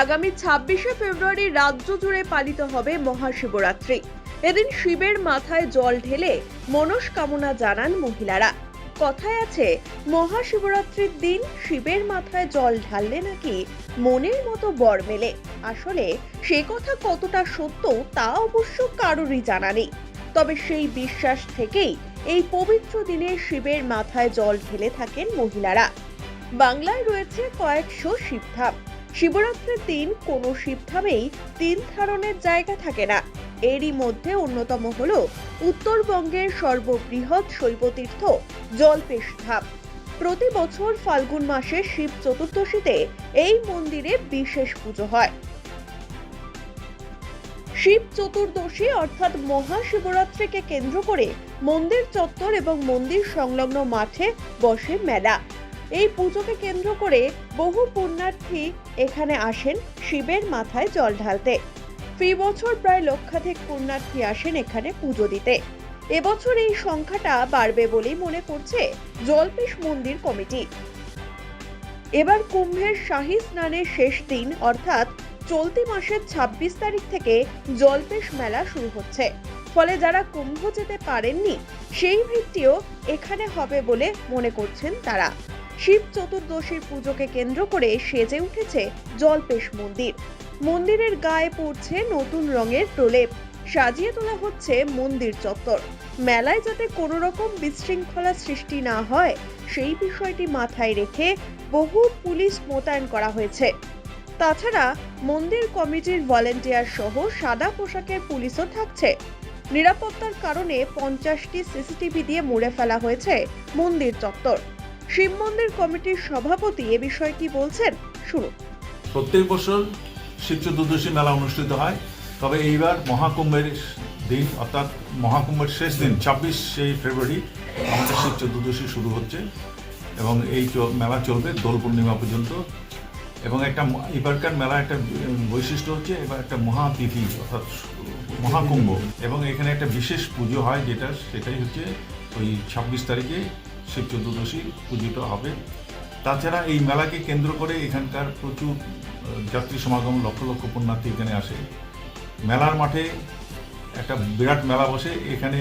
আগামী ছাব্বিশে ফেব্রুয়ারি রাজ্য জুড়ে পালিত হবে মহাশিবরাত্রি। এদিন শিবের মাথায় জল ঢেলে মনস্কামনা জানান মহিলারা। কথায় আছে, মহাশিবরাত্রির দিন শিবের মাথায় জল ঢাললে নাকি মনের মতো বর মেলে। আসলে সে কথা কতটা সত্য তা অবশ্য কারোরই জানা নেই। তবে সেই বিশ্বাস থেকেই এই পবিত্র দিনে শিবের মাথায় জল ঢেলে থাকেন মহিলারা। বাংলায় রয়েছে কয়েকশো শিবধাম। শিবরাত্রির দিন কোনো শিবধামেই তিন ধারণের জায়গা থাকে না। এরই মধ্যে অন্যতম হল উত্তরবঙ্গের সর্ববৃহৎ শৈবতীর্থ জলপেশ ধাম। প্রতি বছর ফাল্গুন মাসে শিব চতুর্দশীতে এই মন্দিরে বিশেষ পুজো হয়। শিব চতুর্দশী অর্থাৎ মহাশিবরাত্রিকে কেন্দ্র করে মন্দির চত্বর এবং মন্দির সংলগ্ন মাঠে বসে মেলা। এই পুজোকে কেন্দ্র করে বহু পুণ্যার্থী এখানে আসেন শিবের মাথায় জল ঢালতে। ফি বছর প্রায় লক্ষাধিক পুণ্যার্থী আসেন এখানে পুজো দিতে। এবছর এই সংখ্যাটা বাড়বে বলেই মনে করছে জলপেশ মন্দির কমিটি। এবার কুম্ভের শাহী স্নানের শেষ দিন, অর্থাৎ চলতি মাসের ২৬ তারিখ থেকে জলপেশ মেলা শুরু হচ্ছে। ফলে যারা কুম্ভ যেতে পারেননি, সেই ভিত্তিও এখানে হবে বলে মনে করছেন তারা। শিব চতুর্দশীর পুজোকে কেন্দ্র করে সেজে উঠেছে জলপেশ মন্দির। মন্দিরের গায়ে পড়ছে নতুন রঙের প্রলেপ। সাজিয়ে তোলা হচ্ছে মন্দির চত্বর। মেলায় যাতে কোনো রকম বিশৃঙ্খলা সৃষ্টি না হয়, সেই বিষয়টি মাথায় রেখে বহু পুলিশ মোতায়েন করা হয়েছে। তাছাড়া মন্দির কমিটির ভলেন্টিয়ার সহ সাদা পোশাকের পুলিশও থাকছে। নিরাপত্তার কারণে পঞ্চাশটি সিসিটিভি দিয়ে মুড়ে ফেলা হয়েছে মন্দির চত্বর। শিব মন্দির কমিটির সভাপতি এ বিষয়ে কি বলছেন? শুনুন। প্রত্যেক বছর শিব চতুর্দশী মেলা অনুষ্ঠিত হয়। তবে এইবার মহাকুম্ভের দিন, অর্থাৎ মহাকুম্ভের শেষ দিন, ছাব্বিশে ফেব্রুয়ারি, আমাদের শিব চতুর্দশী শুরু হচ্ছে। এবং এই মেলা চলবে দোল পূর্ণিমা পর্যন্ত। এবং একটা এবারকার মেলা একটা বৈশিষ্ট্য হচ্ছে, এবার একটা মহাতিথি, অর্থাৎ মহাকুম্ভ। এবং এখানে একটা বিশেষ পুজো হয় যেটা, সেটাই হচ্ছে ওই ছাব্বিশ তারিখে শিব চতুর্দশী পূজিত হবে। তাছাড়া এই মেলাকে কেন্দ্র করে এখানকার প্রচুর যাত্রী সমাগম লক্ষ লক্ষ পুণ্যার্থী এখানে আসে। মেলার মাঠে একটা বিরাট মেলা বসে এখানে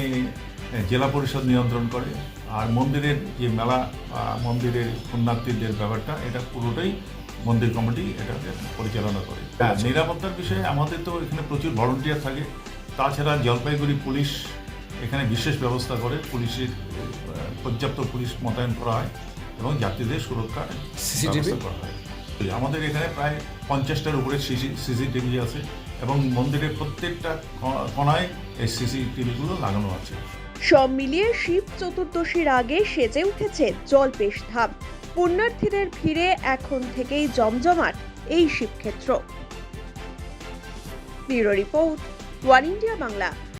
জেলা পরিষদ নিয়ন্ত্রণ করে। আর মন্দিরের যে মেলা বা মন্দিরের পুণ্যার্থীদের ব্যাপারটা এটা পুরোটাই মন্দির কমিটি এটাকে পরিচালনা করে। হ্যাঁ নিরাপত্তার বিষয়ে আমাদের তো এখানে প্রচুর ভলেন্টিয়ার থাকে। তাছাড়া জলপাইগুড়ি পুলিশ এখানে বিশেষ ব্যবস্থা করে পুলিশের পর্যাপ্ত পুলিশ মোতায়েন করা হয় এবং যাত্রীদের সুরক্ষার ব্যবস্থা করা হয়। আমাদের এখানে প্রায় পঞ্চাশটার উপরে সিসিটিভি আছে এবং মন্দিরের প্রত্যেকটা কোণায় এই সিসিটিভিগুলো লাগানো আছে। সব মিলিয়ে শিব চতুর্দশীর আগে সেজে উঠেছে জলপেশ ধাম। পুণ্যার্থীদের ভিড়ে এখন থেকেই জমজমাট এই শিবক্ষেত্র। Bureau report one India Bangla.